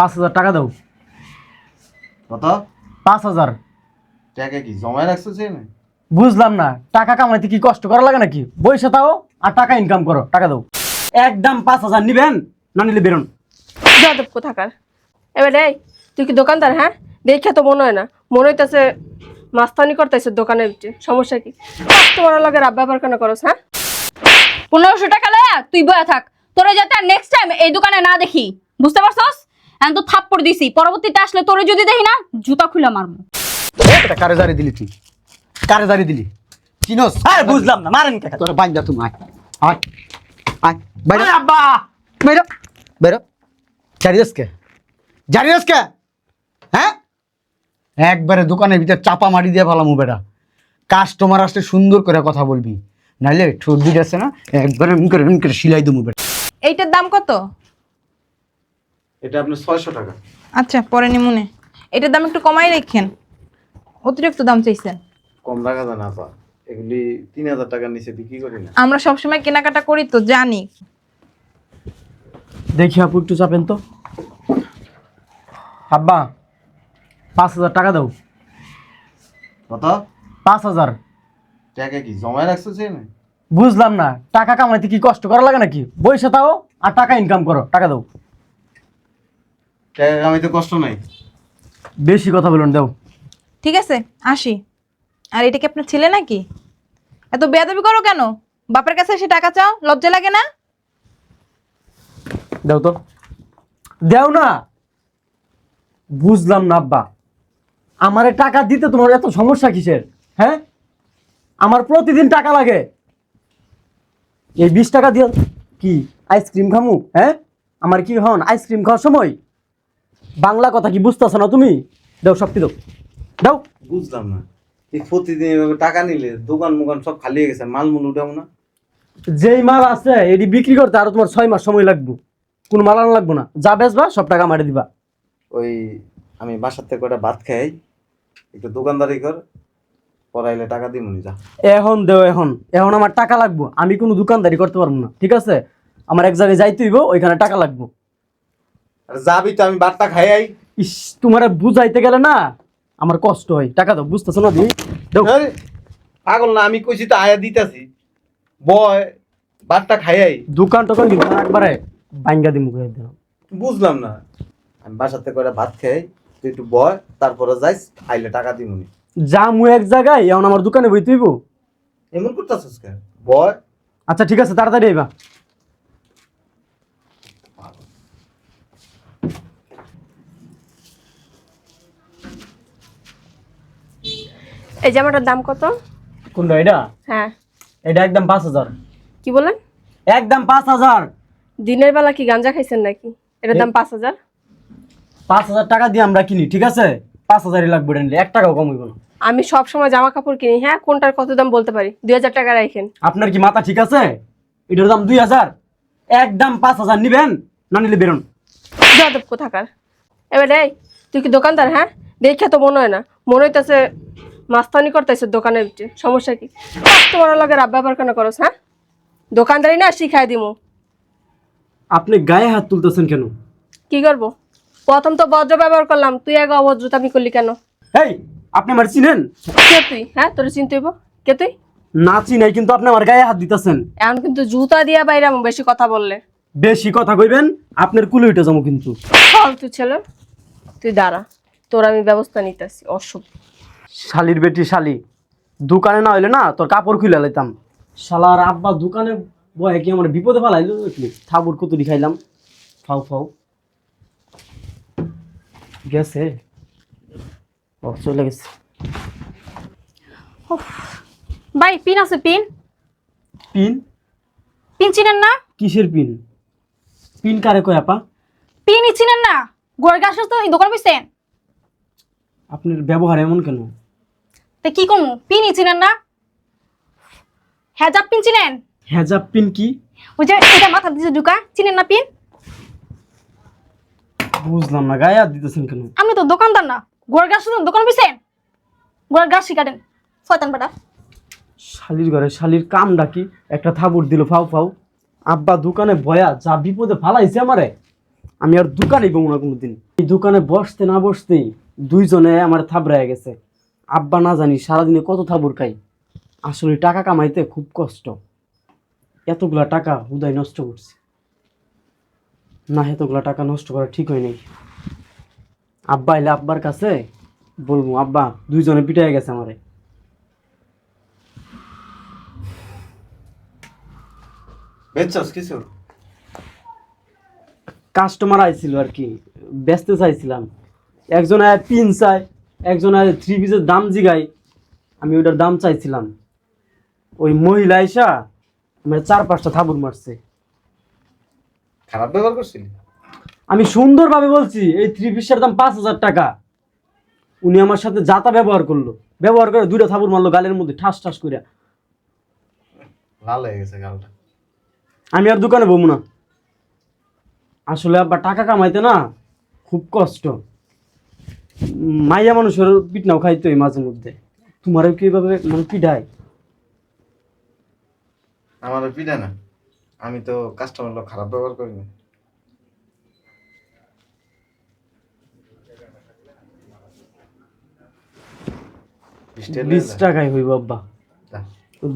পাঁচ হাজার টাকা দাও। কত? পাঁচ হাজার। টাকা কি জমায় রাখছো সে বুঝলাম না টাকা কামাইতে কি কষ্ট করা লাগে নাকি? বইসা তাও আর টাকা ইনকাম করো টাকা দাও। একদম পাঁচ হাজার নিবেন না নিলে বেরোন। যাদব কোথাকার? এবার এই তুই কি দোকানদার হ্যাঁ? দেখে তো মনে হয় না মনে হইতেছে মাস্তানি করতেছে দোকানে সমস্যা কি? তোমার লগে রাব ব্যবহার কেন করস হ্যাঁ? পনেরোশো টাকা লয়া তুই বয়া থাক তোরে যাতে নেক্সট টাইম এই দোকানে না দেখি বুঝতে পারছস? এখন তো থাপ্পড় দিছি। পরবর্তীতে আসলে তোরে যদি দেখি না জুতা খুলে মারবো। এটা কারে জারি দিলি তুই? কারে জারি দিলি? চিনোস? আরে বুঝলাম না মারেন কে? তোর বাইন্দা তুমি আয়। আয়। আয়। বাইরে। আব্বা! বাইরে। বাইরে। জারি কে? জারি কে? হ্যাঁ? একবারে দোকানের ভিতর চাপা মারি দিয়ে ভালো বেটা। কাস্টমার আসলে সুন্দর করে কথা বলবি। নাইলে ঠোঁট দুটো আছে না একবারে করে করে সিলাই দেবো বেটা। এইটার দাম কত? এটা আপনার ছয়শো টাকা। আচ্ছা পরে নিমুনে এটার দাম একটু কমাই রাখেন। অতিরিক্ত দাম চাইছেন। কম রাখা যায় না পা এগুলি তিন হাজার টাকার নিচে বিক্রি করি না। আমরা সবসময় কেনাকাটা করি তো জানি। দেখি আপু একটু চাপেন তো। আব্বা পাঁচ হাজার টাকা দাও। কত? পাঁচ হাজার। টাকা কি জমায় রাখছো সে না বুঝলাম না টাকা কামাইতে কি কষ্ট করা লাগে নাকি? বইসা তাও আর টাকা ইনকাম করো টাকা দাও। টাকা কামাইতে কষ্ট নাই? বেশি কথা বলুন দাও। ঠিক আছে আসি। আর এটা কি আপনার ছেলে নাকি? এত বেয়াদবি করো কেন? বাপের কাছে এসে টাকা চাও? লজ্জা লাগে না? দাও তো। দেও না। বুঝলাম না আব্বা। আমারে টাকা দিতে তোমার এত সমস্যা কিসের? হ্যাঁ? আমার প্রতিদিন টাকা লাগে। এই বিশ টাকা দিয়ে কি আইসক্রিম খামু? হ্যাঁ? আমার কি হন আইসক্রিম খাওয়ার সময়? বাংলা কথা কি বুঝতেছ না তুমি? দাও সবটি দাও। দাও। বুঝলাম না। এই প্রতিদিন এভাবে টাকা নিলে দোকান মোকান সব খালি হয়ে গেছে মাল মুল উঠাবো না। যেই মাল আছে এটি বিক্রি করতে আরও তোমার ছয় মাস সময় লাগবে। কোনো মাল আনা লাগবো না। যা বেচবা সব টাকা মারে দিবা। ওই আমি বাসার থেকে কটা ভাত খাই একটু দোকানদারি কর পড়াইলে টাকা দিব নি যা। এখন দেও এখন। এখন আমার টাকা লাগবো। আমি কোনো দোকানদারি করতে পারব না ঠিক আছে? আমার এক জায়গায় যাইতে হইব ওইখানে টাকা লাগবো। যাবি তো আমি ভাতটা খাই আই ইস তোমার বুঝাইতে গেলে না আমার কষ্ট হয়। টাকা দাও বুঝতেছো না দাও। পাগল না আমি কইছি তো আয়া দিতাছি। বয় ভাতটা খাই আই দোকান টোকান না একবারে বাঙ্গা দিমু করে দিলাম। বুঝলাম না। আমি বাসাতে কটা ভাত খাই তুই একটু বয় তারপরে যাইস আইলে টাকা দিব নি। যা মু এক জায়গায় এখন আমার দোকানে বইতে হইব। এমন করতেছিস কেন? বয়। আচ্ছা ঠিক আছে তাড়াতাড়ি আইবা। এই জামাটার দাম কত? কোনটা এটা? হ্যাঁ। এটা একদম পাঁচ হাজার। কি বলেন? একদম পাঁচ হাজার। দিনের বেলা কি গাঞ্জা খাইছেন নাকি? এটার দাম পাঁচ হাজার? পাঁচ হাজার টাকা দিয়ে আমরা কিনি ঠিক আছে? পাঁচ হাজারই লাগবে নিলে এক টাকাও কম হইব না। আমি সব সময় জামা কাপড় কিনি হ্যাঁ? কোনটার কত দাম বলতে পারি? দুই হাজার টাকা রাখেন আপনার কি মাথা ঠিক আছে? এটার দাম দুই হাজার। একদম পাঁচ হাজার নিবেন না নিলে বেরোন। যাদব কোথাকার? এবার এই তুই কি দোকানদার হ্যাঁ? দেখে তো মনে হয় না। মনে হইতেছে মাস্তানি করতেছে দোকানের সমস্যা কি? তোমার লগে রাব ব্যবহার কেন করস হ্যাঁ? দোকানদারি না শিখাই দিমু। আপনি গায়ে হাত তুলতেছেন কেন? কি করব? প্রথম তো বজ্র ব্যবহার করলাম তুই আগে অভদ্রতামি করলি কেন? এই আপনি আমার চিনেন? কে তুই? হ্যাঁ তোর চিনতে হইব। কে তুই? না চিনাই কিন্তু আপনি আমার গায়ে হাত দিতেছেন। এখন কিন্তু জুতা দিয়া বাইরে বেশি কথা বললে। বেশি কথা কইবেন আপনার কুলে উঠে যাব কিন্তু। তুই ছেলে। তুই দাঁড়া তোর আমি ব্যবস্থা নিতেছি অসুখ। শালির বেটি শালি। দোকানে না হইলে না তোর কাপড় খুলে লাইতাম। শালার আব্বা দোকানে বয়ে কি আমার বিপদে ফেলাইলো কি ঠাকুর কুতুরি খাইলাম। ফাউ ফাউ। গেছে। ও চলে গেছে। ভাই পিন আছে পিন? পিন? পিন চিনেন না? কিসের পিন? পিন কারে কয় আপা? পিনই চিনেন না। গোড় গাছ তো দোকান বুঝছেন আপনার ব্যবহার এমন কেন? তা কি পিনই চিনেন না? হেজাব পিন চিনেন? হেজাব পিন কি? ওই যে এটা মাথা দিছে ঢুকা চিনেন না পিন? বুঝলাম না গায়ে হাত দিতেছেন কেন? আপনি তো দোকানদার না। গোড় গাছ দোকান বুঝছেন গোড় গাছ শিকাটেন শয়তান বেটা। শালির ঘরে শালির কাম ডাকি একটা থাবুর দিল ফাউ ফাউ। আব্বা দোকানে বয়া যা বিপদে ফালাইছে আমারে। আমি আর দোকানে বমু না কোনোদিন। এই দোকানে বসতে না বসতেই দুইজনে আমার থাবড়ায় গেছে। আব্বা না জানি সারাদিনে কত থাবুর খাই আসলে টাকা কামাইতে খুব কষ্ট। এতগুলা টাকা হুদায় নষ্ট করছি। না এতগুলা টাকা নষ্ট করা ঠিক হয় নাই। আব্বা এলে আব্বার কাছে বলব আব্বা দুইজনে পিটাই গেছে আমারে। বেচছস কিছু? কাস্টমার আইছিল আর কি ব্যস্ত চাইছিলাম। একজন আয় পিন চাই একজন থ্রি পিসের দাম জিগাই আমি ওটার দাম চাইছিলাম। ওই মহিলা এসা আমার চার পাঁচটা থাবুর মারছে। খারাপ ব্যবহার করছিলি আমি সুন্দরভাবে বলছি এই থ্রি পিসের দাম পাঁচ হাজার টাকা। উনি আমার সাথে যাতা ব্যবহার করল। ব্যবহার করে দুইটা থাবুর মারলো গালের মধ্যে ঠাস ঠাস করে। লাল হয়ে গেছে গালটা। আমি আর দোকানে বমু না। আসলে আব্বা টাকা কামাইতে না খুব কষ্ট। মাইয়া মানুষের পিঠনাও খাইতে হয় মাঝে মধ্যে। তোমারও কি এইভাবে মানে পিঠায় আমার পিঠা না। আমি তো কাস্টমার লোক খারাপ ব্যবহার করি না। বিশ টাকা টাকাই হইব আব্বা।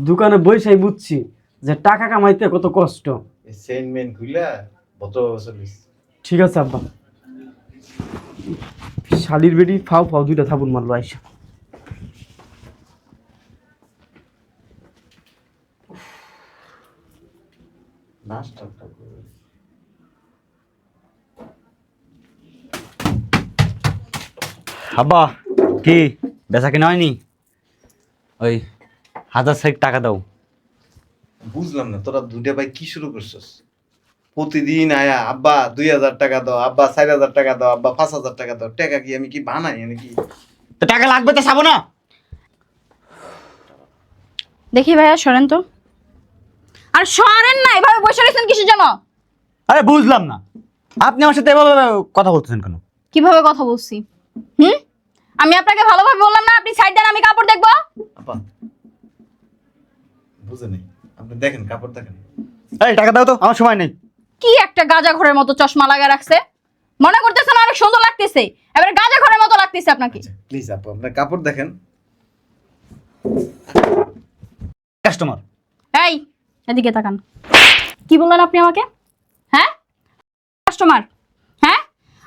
দোকানে বৈশাই বুঝছি যে টাকা কামাইতে কত কষ্ট। এই চেইন মেন খুইলা ভদ্রভাবে চলিস ঠিক আছে আব্বা। শালির বেডি ফাও ফাও দুইটা থাবুন মারলো আইসা। আব্বা কি বেচা কিনা হয়নি? ওই হাজার ষাট টাকা দাও। বুঝলাম না তোরা দুইটা ভাই কি শুরু করছিস? প্রতিদিন আয়া আব্বা দুই হাজার টাকা দাও আব্বা চার হাজার টাকা দাও আব্বা পাঁচ হাজার টাকা দাও টাকা কি আমি কি বানাই আমি কি তো টাকা লাগবে তো চাবো না। দেখি ভাইয়া সরেন তো। আর সরেন না এভাবে বসে রয়েছেন কিসের জন্য? আরে বুঝলাম না। আপনি আমার সাথে এভাবে কথা বলতেছেন কেন? কীভাবে কথা বলছি? হুম? আমি আপনাকে ভালোভাবে বললাম না আপনি সাইড দেন আমি কাপড় দেখব। আপা বুঝে নেই আপনি দেখেন কাপড় দেখেন। এই টাকা দাও তো আমার সময় নেই। কি একটা গাজা ঘরের মতো চশমা লাগা রাখছে? মনে করতেছেন অনেক সুন্দর লাগতেছে। এবারে গাজা ঘরের মতো লাগতেছে আপনাকে। প্লিজ আপু আপনার কাপড় দেখেন। কাস্টমার এই এদিকে তাকান। কি বললেন আপনি আমাকে? হ্যাঁ? কাস্টমার হ্যাঁ?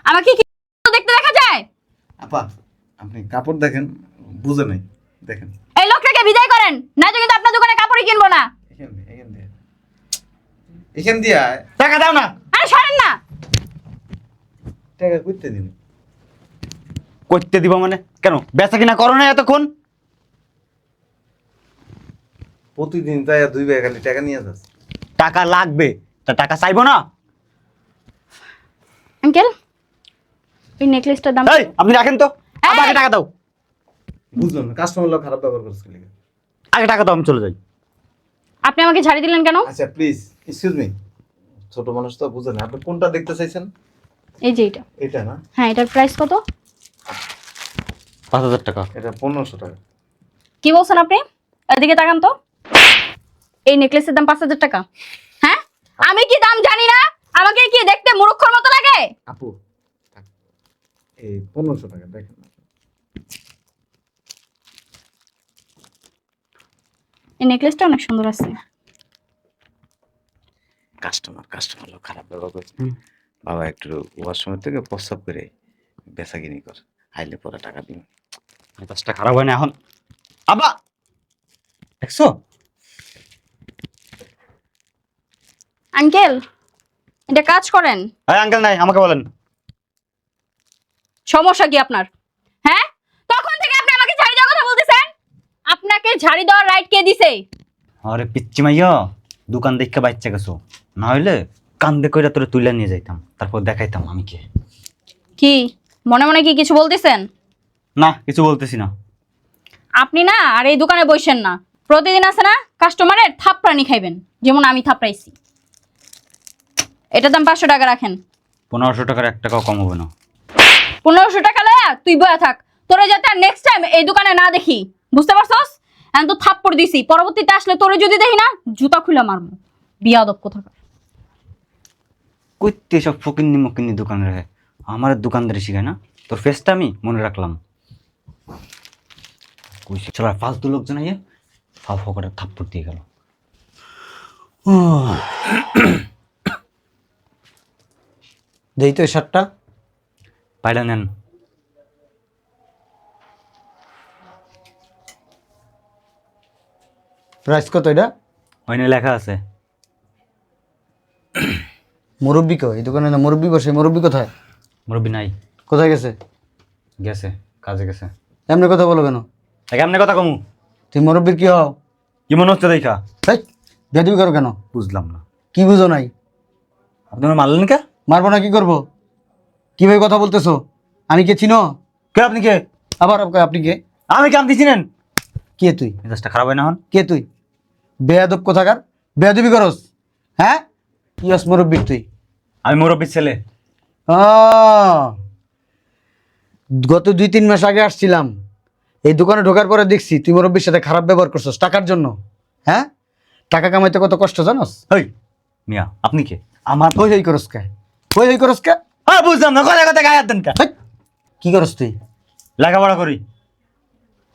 আমাকে কি দেখতে দেখা যায়? আপা আপনি কাপড় দেখেন বুঝে নেই দেখেন। এই লোকটাকে বিদায় করেন। না তো কিন্তু আপনার দোকানে কাপড়ই কিনবো না। এখান দিয়ে এখান দিয়ে। এখান দিয়ে আয়। টাকা দাও না। আরে সরেন না। টাকা করতে দিন। করতে দিব মানে? কেন? বেচা কিনা করো না এতক্ষণ? প্রতিদিন তাই দুই ভাই খালি টাকা নিয়ে যাস টাকা লাগবে। তা টাকা চাইব না? আঙ্কেল এই নেকলেসটার দাম এই আপনি রাখেন তো। আবার আগে টাকা দাও। বুঝলাম না কাস্টমার লোক খারাপ ব্যবহার করছিল আগে টাকা দাও আমি চলে যাই। আপনি আমাকে ঝাড়ি দিলেন কেন? আচ্ছা প্লিজ এক্সকিউজ মি ছোট মানুষ তো বুঝে না। আপনি কোনটা দেখতে চাইছেন? এই যে এটা এটা না? হ্যাঁ এটার প্রাইস কত? পাঁচ হাজার টাকা। এটা পনেরোশো টাকা। কি বলছেন আপনি? এদিকে তাকান তো। এই নেকলেসের দাম পাঁচ হাজার টাকা। হ্যাঁ? আমি কি দাম জানি না? আমাকে কি দেখতে মূর্খর মতো লাগে? আপু এই পনেরোশো টাকা দেখেন এই নেকলেসটা অনেক সুন্দর আছে। কাস্টমার কাস্টমার লোক খারাপ ব্যবহার করছে। বাবা একটু ওয়াশরুমের থেকে প্রস্তাব করে বেচা কিনি কর আইলে পরে টাকা দিন মেজাজটা খারাপ হয় না এখন। আব্বা! দেখছ? আঙ্কেল এটা কাজ করেন। এই আঙ্কেল নাই আমাকে বলেন। সমস্যা কি আপনার হ্যাঁ তখন থেকে আপনি আমাকে ঝাড়ি দেওয়ার কথা বলতেছেন আপনাকে ঝাড়ি দেওয়ার রাইট কে দিছে? আরে পিচ্ছি মাইয়া দোকান দেখে বাচ্চা গেছো। না হইলে কান্দে কইরা তোরে তুইলা নিয়ে যাইতাম তারপর দেখাইতাম আমি কে। কি? মনে মনে কি কিছু বলতেছেন? না কিছু বলতেছি না। আপনি না আর এই দোকানে বসেন না। প্রতিদিন আছে না কাস্টমারের থাপড়ানি খাইবেন যেমন আমি থাপড়াইছি। এটার দাম পাঁচশো টাকা রাখেন। পনেরোশো টাকার এক টাকাও কম হবে না। পনেরোশো টাকা লয়া তুই বয়া থাক। তোরে যাতে নেক্সট টাইম এই দোকানে না দেখি। বুঝতে পারছস? এখন তো থাপ্পড় দিছি। পরবর্তীতে আসলে তোরে যদি দেখি না জুতা খুলে মারবো। বিয়াদব কোথাকার কইতে সব ফকিন্নি মকিন্নি দোকান রে আমার দোকানদারি শিখায় না? তোর ফেসটা আমি মনে রাখলাম। কইছে চলো ফালতু লোকজন আইয়ে ফাও করে থাপ্পড় দিয়ে গেল। দেই তো এই শার্টটা। পাইলা নেন। প্রাইস কত এটা? ওইনে লেখা আছে। মুরব্বি কো এই দোকানে না মুরব্বি বসে। মুরব্বি কোথায়? মুরব্বী নাই। কোথায় গেছে? গেছে কাজে গেছে। এমনি কথা বলো কেন? তাকে এমনি কথা কমু? তুই মুরব্বির কি হও? কি মনে হচ্ছে দেখা। বেদবি করো কেন? বুঝলাম না। কি বুঝো নাই? আপনি মারলেন কে? মারবো না কি করব? কীভাবে কথা বলতেছো? আমি কে চিনো? কে আপনি কে? আবার আপ- আপনি কে? আমি কাম দিছিলেন কে তুই? মেজাজটা খারাপ হয় না হন কে তুই? বেয়াদব কোথাকার? বেয়াদবি করস। হ্যাঁ? কি হস মুরব্বির তুই। আমি মুরব্বীর ছেলে। গত দুই তিন মাস আগে আসছিলাম। এই দোকানে ঢোকার পরে দেখছি তুই মুরব্বীর সাথে খারাপ ব্যবহার করছস। টাকার জন্য। হ্যাঁ? টাকা কামাইতে কত কষ্ট জানোস? হই মিয়া আপনি কে? আমার হই হই করস কে? হই হই করস কে? হ্যাঁ বুঝলাম না কথা কথা গায়ে দেন কে? কি করস তুই? লেখাপড়া করি।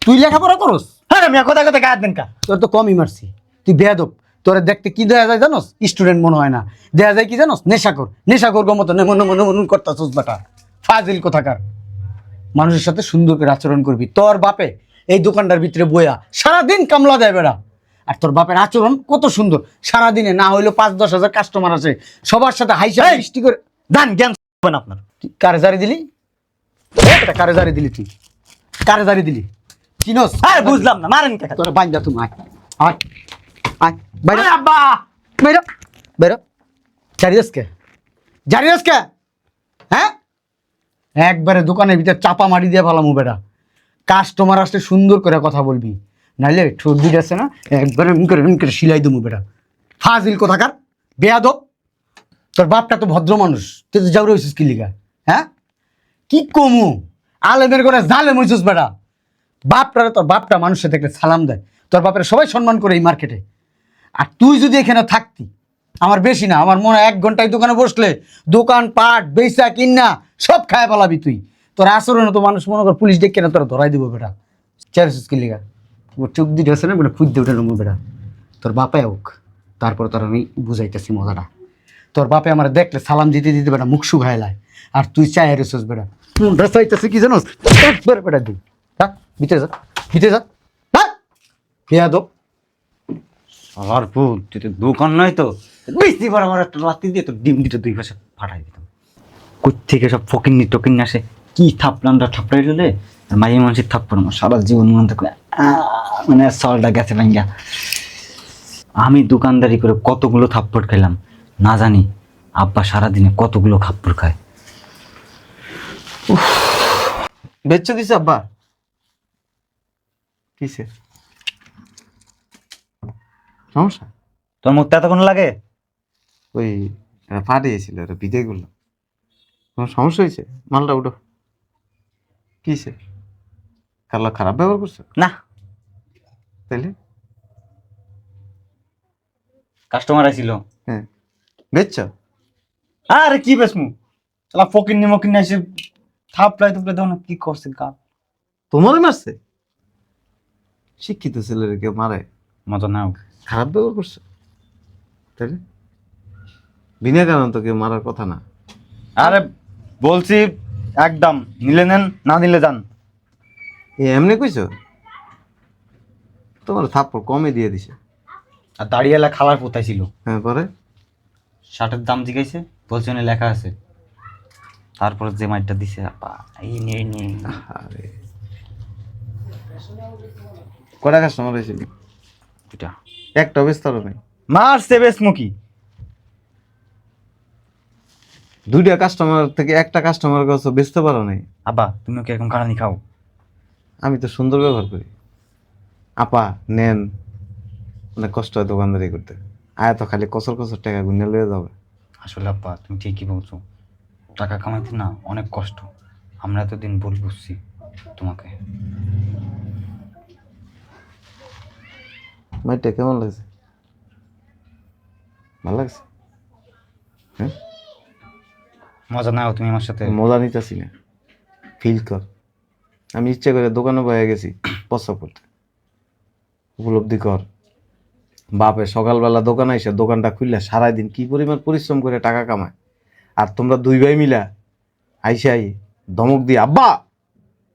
তুই লেখাপড়া করস? হ্যাঁ মিয়া কথা কথা গায়ে দেন কা? তোর তো কমই মারছি। তুই বেয়াদব। তোরে দেখতে কি দেয়া যায় জানোস? স্টুডেন্ট মনে হয় না। দেয়া যায় কি জানোস? নেশাকর নেশাকর গো মতো নেমন নেমন নেমন করতাছস বেটা। ফাজিল কোথাকার। মানুষের সাথে সুন্দর করে আচরণ করবি। তোর বাপে এই দোকানটার ভিতরে বইয়া সারাদিন কামলা দেয় বেড়া আর তোর বাপের আচরণ কত সুন্দর। সারাদিনে না হইল পাঁচ দশ হাজার কাস্টমার আছে সবার সাথে হাইসা! মিষ্টি করে দান জ্ঞান হবে না আপনার। কারে জারি দিলি? এই বেটা, কারে জারি দিলি তুই? কারে জারি দিলি? চিনোস? হ্যাঁ বুঝলাম না। মারেন তোর বাইন্দা তুমি আয়। আয়। আয় বাইরে। আব্বা! বেরো বেরো জারি কে কে হ্যাঁ? একবারে দোকানের ভিতরে চাপা মারি দিয়ে ভালো বেটা। কাস্টমার আসলে সুন্দর করে কথা বলবি। নাইলে ঠোঁট আছে না? একবারে এমনি করে এমনি করে সিলাই দেবো বেটা। ফাজিল কোথাকার? বেয়াদব। তোর বাপটা তো ভদ্র মানুষ। তুই তো যাও রয়েছিস কি লিগা? হ্যাঁ? কি কমু? আলেমের করে জালে মইছিস বেটা। বাপটা তোর বাপটা মানুষের দেখলে সালাম দেয়। তোর বাপের সবাই সম্মান করে এই মার্কেটে। আর তুই যদি এখানে থাকতি, আমার বেশি না, আমার মনে হয় এক ঘন্টায় দোকানে বসলে দোকান, পাট, বেচা কিন্না সব খায় পালাবি তুই। তোর আচরণে তো মানুষ মনে কর পুলিশ ডেকে না তোরা ধরাই দিব বেটা। চারশো কিলিগা ওর চোখ দিতে আছে না বেটা খুঁজতে উঠে নেব বেটা। তোর বাপায় হোক, তারপর তোর আমি বুঝাইতেছি মজাটা। তোর বাপে আমার দেখলে সালাম দিতে দিতে বেটা মুখ শুঘাইলায় আর তুই চায় রেছিস বেটা। মুন্ডা চাইতেছে কি জানোস? একবার বেটা দিই যা ভিতরে যা ভিতরে যা। হ্যাঁ বেয়াদব আমার ভুল তুই তো দোকান নয় তো। বেশি বার আমার একটা লাতি দিয়ে তো ডিম দিতে দুই পাশে ফাটাই দিতাম। কোথ থেকে সব ফকিন্নি টকিন্নি আসে? কি থাপলামটা থাপড়াই দিলে আর মাঝে মানুষের থাপ্পড় আমার সারা জীবন মন থাকলে মানে সলটা গেছে ভাঙ্গা। আমি দোকানদারি করে কতগুলো থাপ্পড় খেলাম? না জানি, আব্বা সারাদিনে কতগুলো থাপ্পড় খায়। বেচছো দিছে আব্বা। কিসে সমস্যা? তোর মুখটা এতক্ষণ লাগে? ওই ফাটিয়েছিল বিদায় করলাম কোনো সমস্যা হয়েছে? মালটা উঠো। কিসে? কারলা খারাপ ব্যবহার করছ? না। তাইলে? কাস্টমার আইছিল হ্যাঁ। বেচছো? আরে কি বেচমু? বেসমু চালা ফকিন্নি মকিন্নি এসে থাপড়াই তুপড়াই দেও না কি করছে গা তোমারই মারছে? শিক্ষিত ছেলের কেউ মারে? মজা নাও। খারাপ ব্যবহার করছ। তাইলে বিনা কারণ তো কেউ মারার কথা না। আরে বলছি একদম নিলে নেন না নিলে যান। এ এমনি কইছো? তোমার থাপ্পড় কমে দিয়ে দিছে। আর দাঁড়িয়েলা খালার পোতাই ছিল হ্যাঁ পরে? শার্টের দাম জিজ্ঞাসে বলছে ওখানে লেখা আছে। তারপর যে মাইটটা দিছে আপা এই নে নে। আরে। কটা কাস্টমার হয়েছিল এটা একটা বিস্তারও নেই। মারছে বেশ মুখি দুইটা কাস্টমার থেকে একটা কাস্টমার কাছে বেচতে পারো নাই। আব্বা তুমি কি এখন কারানি খাও। আমি তো সুন্দর ব্যবহার করি। আপা নেন। অনেক কষ্ট হয় দোকানদারি করতে। আয় তো খালি কসর কসর টাকা গুনে লয়ে যাবে। আসলে আপা তুমি ঠিকই বলছো। টাকা কামাইতে না অনেক কষ্ট। আমরা এতদিন ভুল বুঝছি তোমাকে। মাইটা কেমন লাগছে? ভালো লাগছে? হ্যাঁ? মজা নাও তুমি আমার সাথে। মজা নিতেছি না ফিল কর। আমি ইচ্ছে করে দোকানে বয়ে গেছি প্রস্রাব করতে। উপলব্ধি কর। বাপে সকালবেলা দোকানে এসে দোকানটা খুললে সারাদিন কি পরিমাণ পরিশ্রম করে টাকা কামায়? আর তোমরা দুই ভাই মিলা আইসে আই ধমক দিয়ে আব্বা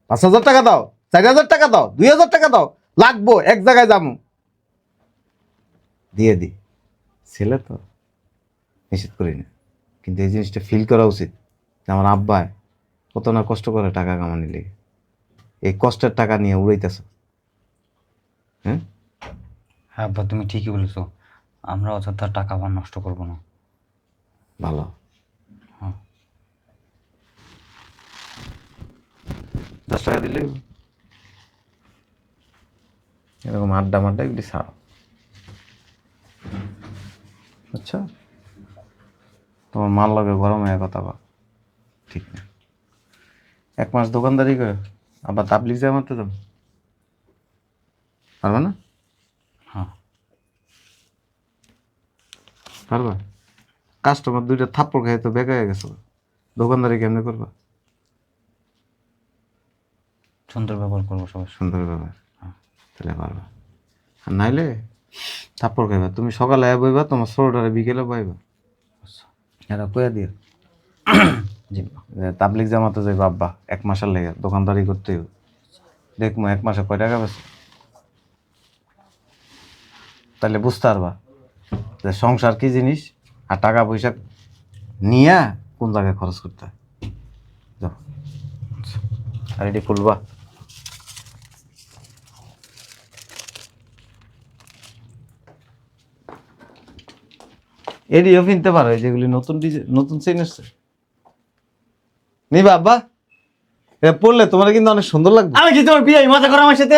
পাঁচ হাজার টাকা দাও চার হাজার টাকা দাও দুই হাজার টাকা দাও লাগবো এক জায়গায় যাব দিয়ে দি ছেলে তো নিষেধ করি না। কিন্তু এই জিনিসটা ফিল করা উচিত যে আমার আব্বায় কত না কষ্ট করে টাকা কামানি লেগে। এই কষ্টের টাকা নিয়ে উড়াইতেছ। হ্যাঁ? হ্যাঁ আব্বা তুমি ঠিকই বলেছ। আমরা অযথা টাকা আবার নষ্ট করব না। ভালো। হ্যাঁ। দশ টাকা দিলে এরকম আড্ডা মাড্ডা এগুলি ছাড়ো। আচ্ছা। তোমার মাল লগে গরম হয়ে কথা বা ঠিক না। এক মাস দোকানদারি করে আবার তাবলিক যায় মারতে যাব পারবা না? হ্যাঁ। পারবা? কাস্টমার দুইটা থাপ্পড় খাই তো বেকার হয়ে গেছে। দোকানদারি কেমনে করবা? সুন্দর ব্যবহার করব সবাই। সুন্দর ব্যাপার তাহলে পারবা। আর নাইলে থাপ্পড় খাইবা। তুমি সকালে বইবা, তোমার ষোলোটারে বিকেলে বইবা। এটা কয়ে দিও। জি তাবলিক জামাতে যাই বাব্বা এক মাসের লেগে দোকানদারি করতে হইব। দেখব এক মাসে কয় টাকা বেছে তাহলে বুঝতে পারবা যে সংসার কি জিনিস আর টাকা পয়সা নিয়ে কোন জায়গায় খরচ করতে হয়। আর এটি খুলবা। এডিও কিনতে পারো যেগুলি নতুন ডিজাইন নতুন চেইন এসছে। নিবা, আব্বা। এটা পড়লে তোমার কিন্তু অনেক সুন্দর লাগবে। আমি কি তোমার বিয়ে মজা করো আমার সাথে?